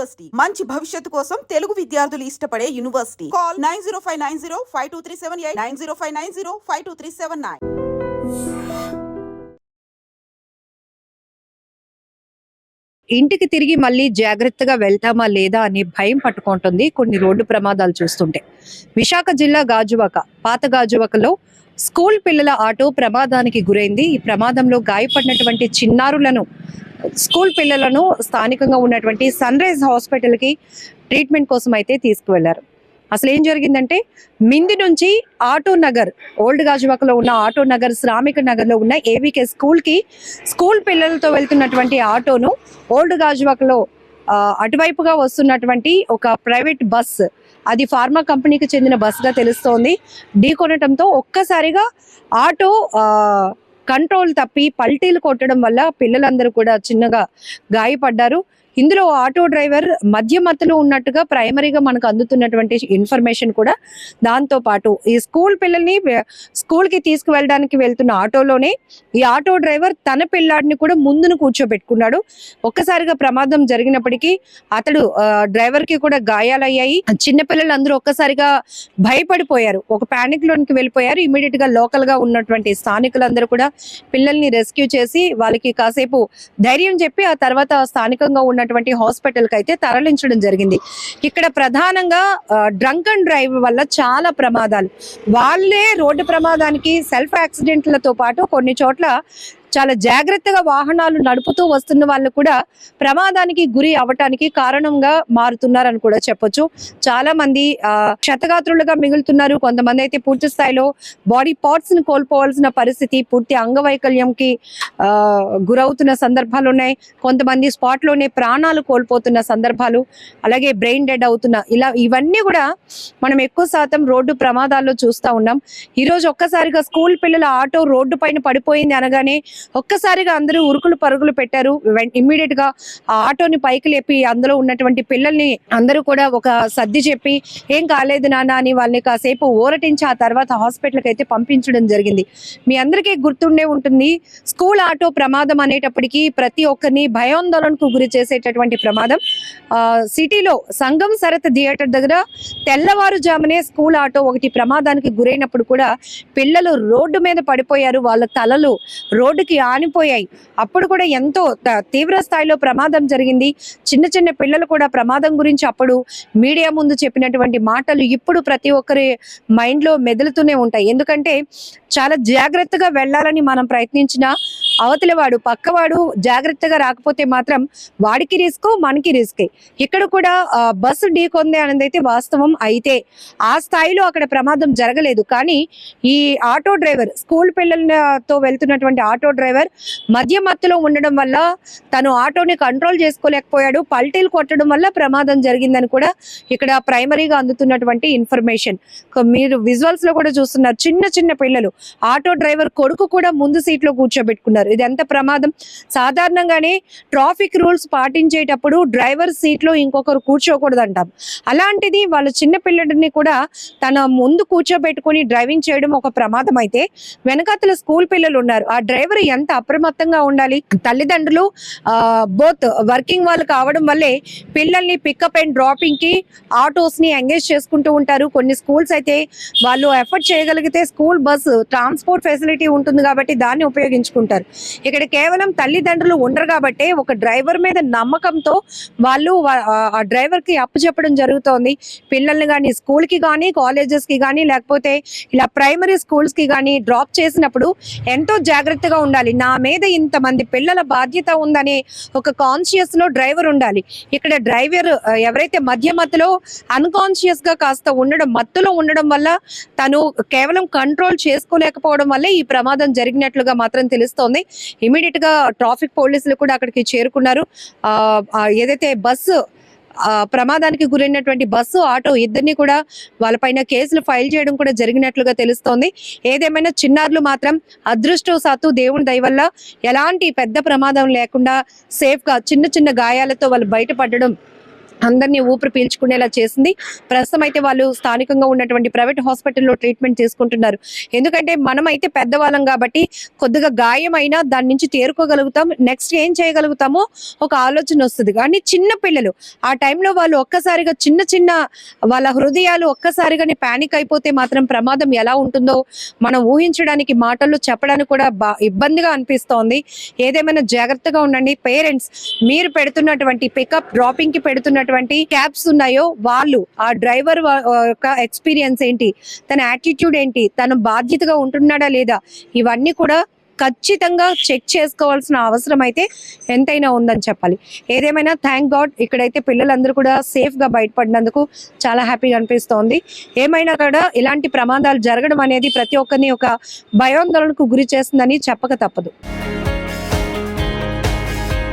University. మంచి భవిష్యత్తు కోసం తెలుగు విద్యార్థులు ఇష్టపడే university. Call nine zero five nine zero five two three seven eight nine zero five nine zero five two three seven nine. ఇంటికి తిరిగి మళ్ళీ జాగ్రత్తగా వెళ్తామా లేదా అనే భయం పట్టుకుంటుంది కొన్ని రోడ్డు ప్రమాదాలు చూస్తుంటే. విశాఖ జిల్లా గాజువాక పాత గాజువాకలో స్కూల్ పిల్లల ఆటో ప్రమాదానికి గురైంది. ఈ ప్రమాదంలో గాయపడినటువంటి చిన్నారులను స్కూల్ పిల్లలను స్థానికంగా ఉన్నటువంటి సన్ రైజ్ హాస్పిటల్కి ట్రీట్మెంట్ కోసం అయితే తీసుకువెళ్ళారు. అసలు ఏం జరిగిందంటే మింది నుంచి ఆటో నగర్ ఓల్డ్ గాజువాకలో ఉన్న ఆటో నగర్ శ్రామిక నగర్లో ఉన్న ఏవికే స్కూల్కి స్కూల్ పిల్లలతో వెళ్తున్నటువంటి ఆటోను ఓల్డ్ గాజువాకలో అటువైపుగా వస్తున్నటువంటి ఒక ప్రైవేట్ బస్ అది ఫార్మా కంపెనీకి చెందిన బస్గా తెలుస్తోంది. ఢీకొనటంతో ఒక్కసారిగా ఆటో కంట్రోల్ తప్పి పల్టీలు కొట్టడం వల్ల పిల్లలందరూ కూడా చిన్నగా గాయపడ్డారు. ఇందులో ఆటో డ్రైవర్ మధ్య మత్తులో ఉన్నట్టుగా ప్రైమరీగా మనకు అందుతున్నటువంటి ఇన్ఫర్మేషన్ కూడా దాంతో పాటు ఈ స్కూల్ పిల్లల్ని స్కూల్కి తీసుకువెళ్ళడానికి వెళ్తున్న ఆటోలోనే ఈ ఆటో డ్రైవర్ తన పిల్లాడిని కూడా ముందును కూర్చోబెట్టుకున్నాడు. ఒక్కసారిగా ప్రమాదం జరిగినప్పటికీ అతడు డ్రైవర్కి డ్రైవర్కి కూడా గాయాలయ్యాయి. చిన్న పిల్లలు అందరూ ఒక్కసారిగా భయపడిపోయారు. ఒక ప్యానిక్ లోనికి వెళ్ళిపోయారు. ఇమీడియట్గా లోకల్గా ఉన్నటువంటి స్థానికులందరూ కూడా పిల్లల్ని రెస్క్యూ చేసి వాళ్ళకి కాసేపు ధైర్యం చెప్పి ఆ తర్వాత స్థానికంగా ఉన్నటువంటి హాస్పిటల్కి అయితే తరలించడం జరిగింది. ఇక్కడ ప్రధానంగా డ్రంక్ అండ్ డ్రైవ్ వల్ల చాలా ప్రమాదాలు. వాళ్ళే రోడ్డు ప్రమాదానికి సెల్ఫ్ యాక్సిడెంట్లతో పాటు కొన్ని చోట్ల చాలా జాగ్రత్తగా వాహనాలు నడుపుతూ వస్తున్న వాళ్ళు కూడా ప్రమాదానికి గురి అవటానికి కారణంగా మారుతున్నారని కూడా చెప్పొచ్చు. చాలా మంది క్షతగాత్రులుగా మిగులుతున్నారు. కొంతమంది అయితే పూర్తి స్థాయిలో బాడీ పార్ట్స్ని కోల్పోవాల్సిన పరిస్థితి పూర్తి అంగవైకల్యంకి గురవుతున్న సందర్భాలు ఉన్నాయి. కొంతమంది స్పాట్లోనే ప్రాణాలు కోల్పోతున్న సందర్భాలు అలాగే బ్రెయిన్ డెడ్ అవుతున్న ఇలా ఇవన్నీ కూడా మనం ఎక్కువ శాతం రోడ్డు ప్రమాదాల్లో చూస్తా ఉన్నాం. ఈరోజు ఒక్కసారిగా స్కూల్ పిల్లల ఆటో రోడ్డు పైన పడిపోయింది అనగానే ఒక్కసారిగా అందరూ ఉరుకులు పరుగులు పెట్టారు. ఇమ్మీడియట్గా ఆటోని పైకి లేపి అందులో ఉన్నటువంటి పిల్లల్ని అందరూ కూడా ఒక సర్ది చెప్పి ఏం కాలేదు నాన్న అని వాళ్ళని కాసేపు ఊరటించి ఆ తర్వాత హాస్పిటల్కి అయితే పంపించడం జరిగింది. మీ అందరికీ గుర్తుండే ఉంటుంది స్కూల్ ఆటో ప్రమాదం అనేటప్పటికీ ప్రతి ఒక్కరిని భయాందోళనకు గురి చేసేటటువంటి ప్రమాదం. ఆ, సిటీలో సంగం సరత్ థియేటర్ దగ్గర తెల్లవారుజామునే స్కూల్ ఆటో ఒకటి ప్రమాదానికి గురైనప్పుడు కూడా పిల్లలు రోడ్డు మీద పడిపోయారు. వాళ్ళ తలలు రోడ్డుకి ఆనిపోయాయి. అప్పుడు కూడా ఎంతో తీవ్ర స్థాయిలో ప్రమాదం జరిగింది. చిన్న చిన్న పిల్లలు కూడా ప్రమాదం గురించి అప్పుడు మీడియా ముందు చెప్పినటువంటి మాటలు ఇప్పుడు ప్రతి ఒక్కరి మైండ్లో మెదులుతూనే ఉంటాయి. ఎందుకంటే చాలా జాగ్రత్తగా వెళ్ళాలని మనం ప్రయత్నించినా అవతలి వాడు పక్కవాడు జాగ్రత్తగా రాకపోతే మాత్రం వాడికి రిస్క్ మనకి రిస్క్. ఇక్కడ కూడా బస్సు బస్సు ఢీకొంది అనేది అయితే వాస్తవం అయితే. ఆ స్థాయిలో అక్కడ ప్రమాదం జరగలేదు. కానీ ఈ ఆటో డ్రైవర్ స్కూల్ పిల్లలతో వెళ్తున్నటువంటి ఆటో డ్రైవర్ మధ్య మత్తులో ఉండడం వల్ల తను ఆటోని కంట్రోల్ చేసుకోలేకపోయాడు. పల్టీలు కొట్టడం వల్ల ప్రమాదం జరిగిందని కూడా ఇక్కడ ప్రైమరీగా అందుతున్నటువంటి ఇన్ఫర్మేషన్. మీరు విజువల్స్లో కూడా చూస్తున్నారు చిన్న చిన్న పిల్లలు ఆటో డ్రైవర్ కొడుకు కూడా ముందు సీట్లో చేశారు ఇది ఎంత ప్రమాదం. సాధారణంగానే ట్రాఫిక్ రూల్స్ పాటించేటప్పుడు డ్రైవర్ సీట్లో ఇంకొకరు కూర్చోకూడదు అంటాం అలాంటిది వాళ్ళ చిన్న పిల్లడిని కూడా తన ముందు కూర్చోబెట్టుకుని డ్రైవింగ్ చేయడం ఒక ప్రమాదం అయితే వెనకాతల స్కూల్ పిల్లలు ఉన్నారు. ఆ డ్రైవర్ ఎంత అప్రమత్తంగా ఉండాలి? తల్లిదండ్రులు బోత్ వర్కింగ్ వాళ్ళు కావడం వల్లే పిల్లల్ని పికప్ అండ్ డ్రాపింగ్కి ఆటోస్ని ఎంగేజ్ చేసుకుంటూ ఉంటారు. కొన్ని స్కూల్స్ అయితే వాళ్ళు ఎఫర్ట్ చేయగలిగితే స్కూల్ బస్ ట్రాన్స్పోర్ట్ ఫెసిలిటీ ఉంటుంది కాబట్టి దాన్ని ఉపయోగించుకుంటారు. ఇక్కడ కేవలం తల్లిదండ్రులు ఉండరు కాబట్టి ఒక డ్రైవర్ మీద నమ్మకంతో వాళ్ళు ఆ- డ్రైవర్కి డ్రైవర్కి అప్పు చెప్పడం జరుగుతోంది. పిల్లల్ని కానీ స్కూల్కి కానీ కాలేజెస్కి కానీ లేకపోతే ఇలా ప్రైమరీ స్కూల్స్కి కానీ డ్రాప్ చేసినప్పుడు ఎంతో జాగ్రత్తగా ఉండాలి. నా మీద ఇంతమంది పిల్లల బాధ్యత ఉందనే ఒక కాన్షియస్లో డ్రైవర్ ఉండాలి. ఇక్కడ డ్రైవర్ ఎవరైతే మధ్య మత్తులో అన్కాన్షియస్గా కాస్త ఉండడం మత్తులో ఉండడం వల్ల తను కేవలం కంట్రోల్ చేసుకోలేకపోవడం వల్లే ఈ ప్రమాదం జరిగినట్లుగా మాత్రం తెలుస్తోంది. ఇమీడియట్గా ట్రాఫిక్ పోలీసులు కూడా అక్కడికి చేరుకున్నారు. ఆ, ఏదైతే బస్సు ఆ, ప్రమాదానికి గురైనటువంటి బస్సు ఆటో ఇద్దరిని కూడా వాళ్ళపైన కేసులు ఫైల్ చేయడం కూడా జరిగినట్లుగా తెలుస్తోంది. ఏదేమైనా చిన్నారులు మాత్రం అదృష్టవశాత్తు దేవుని దయవల్ల ఎలాంటి పెద్ద ప్రమాదం లేకుండా సేఫ్గా చిన్న చిన్న గాయాలతో వాళ్ళు బయటపడడం అందరినీ ఊపిరి పీల్చుకునేలా చేసింది. ప్రస్తుతం అయితే వాళ్ళు స్థానికంగా ఉన్నటువంటి ప్రైవేట్ హాస్పిటల్లో ట్రీట్మెంట్ తీసుకుంటున్నారు ఎందుకంటే మనం అయితే పెద్దవాళ్ళం కాబట్టి కొద్దిగా గాయమైనా దాని నుంచి తేరుకోగలుగుతాం. నెక్స్ట్ ఏం చేయగలుగుతామో ఒక ఆలోచన వస్తుంది. కానీ చిన్న పిల్లలు ఆ టైంలో వాళ్ళు ఒక్కసారిగా చిన్న చిన్న వాళ్ళ హృదయాలు ఒక్కసారిగానే ప్యానిక్ అయిపోతే మాత్రం ప్రమాదం ఎలా ఉంటుందో మనం ఊహించడానికి మాటల్లో చెప్పడానికి కూడా బా ఇబ్బందిగా అనిపిస్తోంది. ఏదేమైనా జాగ్రత్తగా ఉండండి. పేరెంట్స్ మీరు పెడుతున్నటువంటి పికప్ డ్రాపింగ్కి పెడుతున్నటువంటి క్యాబ్స్ ఉన్నాయో వాళ్ళు ఆ డ్రైవర్ యొక్క ఎక్స్పీరియన్స్ ఏంటి తన యాటిట్యూడ్ ఏంటి తను బాధ్యతగా ఉంటున్నాడా లేదా ఇవన్నీ కూడా ఖచ్చితంగా చెక్ చేసుకోవాల్సిన అవసరం అయితే ఎంతైనా ఉందని చెప్పాలి. ఏదేమైనా థ్యాంక్ గాడ్ ఇక్కడైతే పిల్లలందరూ కూడా సేఫ్గా బయటపడినందుకు చాలా హ్యాపీగా అనిపిస్తోంది. ఏమైనా కూడా ఇలాంటి ప్రమాదాలు జరగడం అనేది ప్రతి ఒక్కరిని ఒక భయాందోళనకు గురి చేస్తుందని చెప్పక తప్పదు.